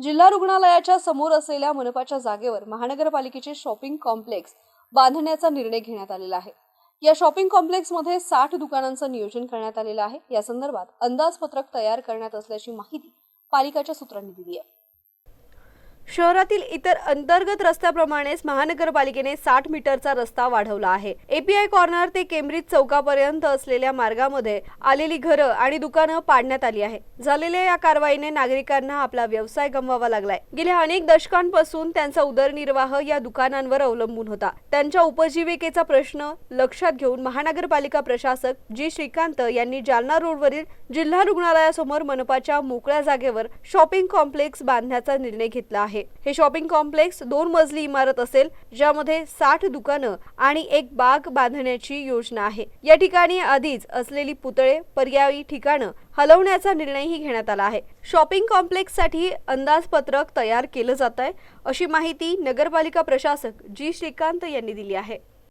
जिल्हा रुग्णालयाच्या समोर असलेल्या मनपाच्या जागेवर महानगरपालिकेचे शॉपिंग कॉम्प्लेक्स बांधण्याचा निर्णय घेण्यात आलेला आहे. या शॉपिंग कॉम्प्लेक्समध्ये साठ दुकानांचं नियोजन करण्यात आलेलं आहे. या संदर्भात अंदाजपत्रक तयार करण्यात असल्याची माहिती पालिकाच्या सूत्रांनी दिली आहे. शहरातील इतर अंतर्गत रस्त्याप्रमाणेच महानगरपालिकेने साठ मीटरचा रस्ता वाढवला आहे. एपीआय कॉर्नर ते केम्ब्रिज चौकापर्यंत असलेल्या मार्गामध्ये आलेली घरं आणि दुकानं पाडण्यात आली आहे. झालेल्या या कारवाईने नागरिकांना आपला व्यवसाय गमवावा लागलाय. गेल्या अनेक दशकांपासून त्यांचा उदरनिर्वाह या दुकानांवर अवलंबून होता. त्यांच्या उपजीविकेचा प्रश्न लक्षात घेऊन महानगरपालिका प्रशासक जी. श्रीकांत यांनी जालना रोडवरील जिल्हा रुग्णालयासमोर मनपाच्या मोकळ्या जागेवर शॉपिंग कॉम्प्लेक्स बांधण्याचा निर्णय घेतला आहे. हे शॉपिंग कॉम्प्लेक्स दोन मजली इमारत असेल ज्यामध्ये साठ दुकानं आणि एक बाग बांधण्याची योजना आहे. या ठिकाणी आधीच असलेली पुतळे पर्यायी ठिकाणं हलवण्याचा निर्णयही घेण्यात आला आहे. शॉपिंग कॉम्प्लेक्ससाठी अंदाजपत्रक तयार केलं जात आहे अशी माहिती नगरपालिका प्रशासक जी श्रीकांत यांनी दिली आहे.